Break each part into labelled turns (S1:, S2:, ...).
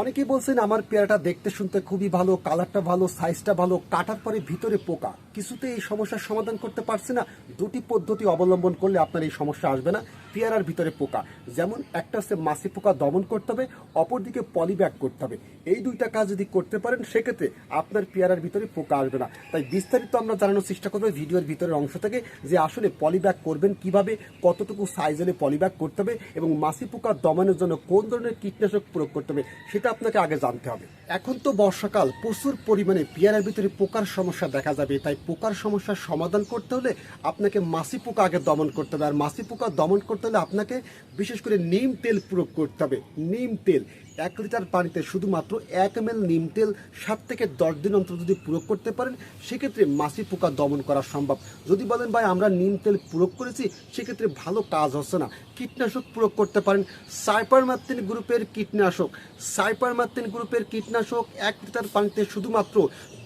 S1: অনেকেই বলছেন আমার পেয়ারাটা দেখতে শুনতে খুবই ভালো, কালারটা ভালো সাইজটা ভালো, কাটার পরে ভিতরে পোকা। কিছুতে এই সমস্যার সমাধান করতে পারছে না। দুটি পদ্ধতি অবলম্বন করলে আপনার এই সমস্যা আসবে না। পেয়ারার ভিতরে পোকা। যেমন, একটা হচ্ছে মাছি পোকা দমন করতে হবে, অপরদিকে পলিব্যাগ করতে হবে। এই দুইটা কাজ যদি করতে পারেন, সেক্ষেত্রে আপনার পেয়ারার ভিতরে পোকা আসবে না। তাই বিস্তারিত আমরা জানানোর চেষ্টা করব ভিডিওর ভিতরের অংশ থেকে, যে আসলে পলিব্যাগ করবেন কীভাবে, কতটুকু সাইজ হলে পলিব্যাগ করতে হবে এবং মাছি পোকা দমনের জন্য কোন ধরনের কীটনাশক প্রয়োগ করতে হবে, সেটা আপনাকে আগে জানতে হবে। এখন তো বর্ষাকাল, প্রচুর পরিমাণে পেয়ারার ভিতরে পোকার সমস্যা দেখা যাবে। তাই পোকার সমস্যার সমাধান করতে হলে আপনাকে মাছি পোকা আগে দমন করতে হবে। আর মাছি পোকা দমন করতে হলে আপনাকে বিশেষ করে নিম তেল প্রয়োগ করতে হবে। নিম তেল। এক লিটার পানিতে শুধুমাত্র এক এম এল নিম তেল সাত থেকে দশ দিন অন্তর যদি প্রয়োগ করতে পারেন, সেক্ষেত্রে মাছি পোকা দমন করা সম্ভব। যদি বলেন, ভাই, আমরা নিম তেল প্রয়োগ করেছি, সেক্ষেত্রে ভালো কাজ হচ্ছে না। কীটনাশক প্রয়োগ করতে পারেন। সাইপারমাত্তিন গ্রুপের কীটনাশক সাইপারমাত্তিন গ্রুপের কীটনাশক এক লিটার পানিতে শুধুমাত্র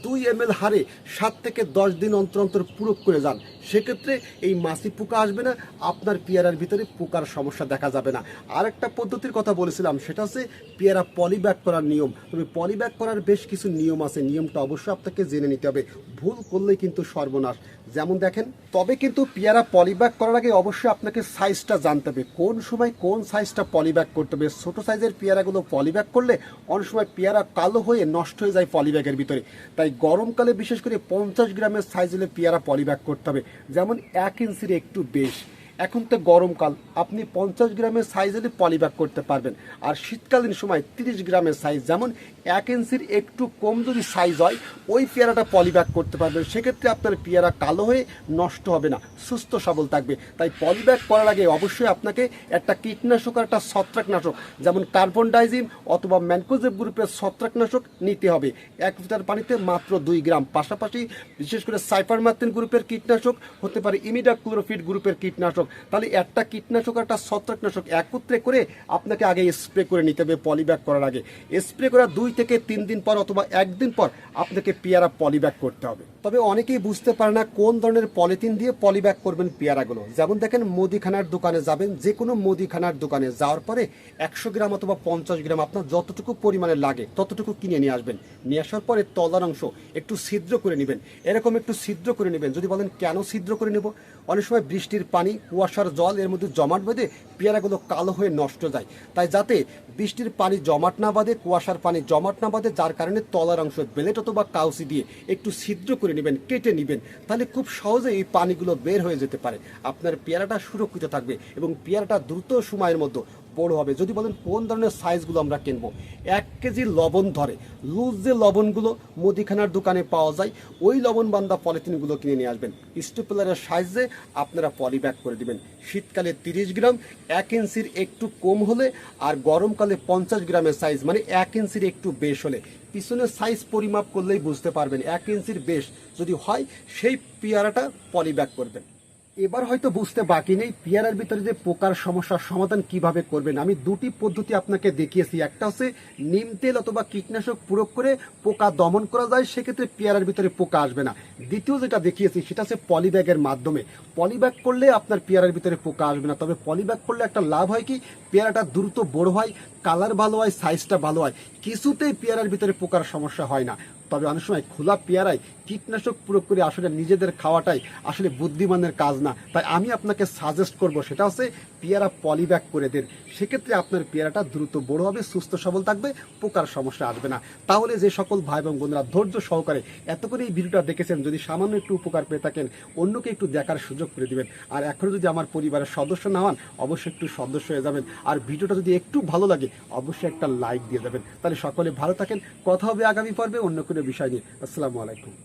S1: দুই এম এল হারে সাত থেকে দশ দিন অন্তর অন্তর প্রয়োগ করে যান। সেক্ষেত্রে এই মাছি পোকা আসবে না, আপনার পেয়ারার ভিতরে পোকার সমস্যা দেখা যাবে না। আরেকটা পদ্ধতির কথা বলেছিলাম, সেটা হচ্ছে পেয়ারা পলিব্যাগ করার নিয়ম। তবে পলিব্যাগ করার বেশ কিছু নিয়ম আছে, নিয়মটা অবশ্যই আপনাকে জেনে নিতে হবে। ভুল করলেই কিন্তু সর্বনাশ। যেমন দেখেন, তবে কিন্তু পেয়ারা পলিব্যাগ করার আগে অবশ্যই আপনাকে সাইজটা জানতে হবে। কোন সময় কোন সাইজটা পলিব্যাগ করতে হবে? ছোটো সাইজের পেয়ারাগুলো পলিব্যাগ করলে অনেক সময় পেয়ারা কালো হয়ে নষ্ট হয়ে যায় পলিব্যাগের ভিতরে। তাই গরমকালে বিশেষ করে পঞ্চাশ গ্রামের সাইজ হলে পেয়ারা পলিব্যাগ করতে হবে। যেমন এক ইঞ্চির একটু বেশ। এখন তো গরমকাল আপনি পঞ্চাশ গ্রামের সাইজ হলে পলিব্যাগ করতে পারবেন। আর শীতকালীন সময় তিরিশ গ্রামের সাইজ যেমন এক ইঞ্চির একটু কম যদি সাইজ হয়, ওই পেয়ারাটা পলিব্যাগ করতে পারবেন। সেক্ষেত্রে আপনার পেয়ারা কালো হয়ে নষ্ট হবে না, সুস্থ সবল থাকবে। তাই পলিব্যাগ করার আগে অবশ্যই আপনাকে একটা কীটনাশক আর একটা ছত্রাকনাশক, যেমন কার্বন ডাইজিম অথবা ম্যানকোজেব গ্রুপের ছত্রাকনাশক নিতে হবে। এক লিটার পানিতে মাত্র দুই গ্রাম। পাশাপাশি বিশেষ করে সাইপারমাত্রিন গ্রুপের কীটনাশক, হতে পারে ইমিডা ক্লোরোফিট গ্রুপের কীটনাশক। তাহলে একটা কীটনাশক একটা ছত্রাকনাশক একত্রে করে আপনাকে আগে স্প্রে করে নিতে হবে পলিব্যাগ করার আগে। স্প্রে করার দুই থেকে তিন দিন পর অথবা একদিন পর আপনাকে পেয়ারা পলিব্যাগ করতে হবে। তবে অনেকেই বুঝতে পারে না কোন ধরনের পলিথিন দিয়ে পলিব্যাগ করবেন পেয়ারাগুলো। যেমন দেখেন, মুদিখানার দোকানে যাবেন যে কোনো মুদিখানার দোকানে যাওয়ার পরে একশো গ্রাম অথবা পঞ্চাশ গ্রাম আপনার যতটুকু পরিমাণে লাগে ততটুকু কিনে নিয়ে আসবেন। নিয়ে আসার পরে তলার অংশ একটু ছিদ্র করে নেবেন। এরকম একটু ছিদ্র করে নেবেন। যদি বলেন কেন ছিদ্র করে নেব? অনেক সময় বৃষ্টির পানি, কুয়াশার জল এর মধ্যে জমাট বেঁধে পেয়ারাগুলো কালো হয়ে নষ্ট যায়। তাই যাতে বৃষ্টির পানি জমাট না বাঁধে, কুয়াশার পানি জমাট না বাঁধে, যার কারণে তলার অংশ বেলেট অথবা কাউসি দিয়ে একটু ছিদ্র করে নেবেন, কেটে নেবেন, তাহলে খুব সহজে এই পানিগুলো বের হয়ে যেতে পারে। আপনার পেয়ারাটা সুরক্ষিত থাকবে এবং পেয়ারাটা দ্রুত সময়ের মধ্যে বড় হবে। যদি বলেন কোন ধরনের সাইজগুলো আমরা কিনবো? এক কেজি লবণ ধরে। লুজ যে লবণগুলো মুদিখানার দোকানে পাওয়া যায়, ওই লবণ বান্ধা পলিথিনগুলো কিনে নিয়ে আসবেন। স্টেপলারের সাইজে আপনারা পলি পলিব্যাগ করে দিবেন। শীতকালে তিরিশ গ্রাম, এক ইঞ্চির একটু কম হলে আর গরমকালে পঞ্চাশ গ্রামের সাইজ মানে এক ইঞ্চির একটু বেশ হলে। পিছনের সাইজ পরিমাপ করলেই বুঝতে পারবেন, এক ইঞ্চির বেশ। যদি হয়, সেই পেয়ারাটা পলি পলিব্যাগ করবেন এবার হয়তো বুঝতে বাকি নেই। পেয়ারার ভিতরে যে পোকার সমস্যার সমাধান কীভাবে করবেন? আমি দুটি পদ্ধতি আপনাকে দেখিয়েছি। একটা হচ্ছে নিম তেল অথবা কীটনাশক প্রয়োগ করে পোকা দমন করা যায়, সেক্ষেত্রে পেয়ারার ভিতরে পোকা আসবে না। দ্বিতীয় যেটা দেখিয়েছি, সেটা হচ্ছে পলিব্যাগের মাধ্যমে। পলিব্যাগ করলে আপনার পেয়ারার ভিতরে পোকা আসবে না। তবে পলিব্যাগ করলে একটা লাভ হয় কি? পেয়ারাটা দ্রুত বড় হয়, কালার ভালো হয়, সাইজটা ভালো হয়। কিছুতেই পেয়ারার ভিতরে পোকার সমস্যা হয় না। তবে অনেক সময় খোলা পেয়ারায় কীটনাশক প্রয়োগ করে আসলে নিজেদের খাওয়াটাই আসলে বুদ্ধিমানের কাজ না। তাই আমি আপনাকে সাজেস্ট করব সেটা হচ্ছে পেয়ারা পলিব্যাগ করে দেন। সেক্ষেত্রে আপনার পেয়ারাটা দ্রুত বড় হবে, সুস্থ, সবল থাকবে, পোকার সমস্যা আসবে না। তাহলে যে সকল ভাই এবং বোনরা ধৈর্য সহকারে এত করে এই ভিডিওটা দেখেছেন, যদি সামান্য একটু উপকার পেয়ে থাকেন, অন্যকে একটু দেখার সুযোগ করে দিবেন। আর এখনও যদি আমার পরিবারের সদস্য না হন, অবশ্যই একটু সদস্য হয়ে যাবেন। আর ভিডিওটা যদি একটু ভালো লাগে, অবশ্যই একটা লাইক দিয়ে দেবেন। তাহলে সকলে ভালো থাকেন। কথা হবে আগামী পর্বে, অন্য কোনো বিষয় নিয়ে। আসসালামু আলাইকুম।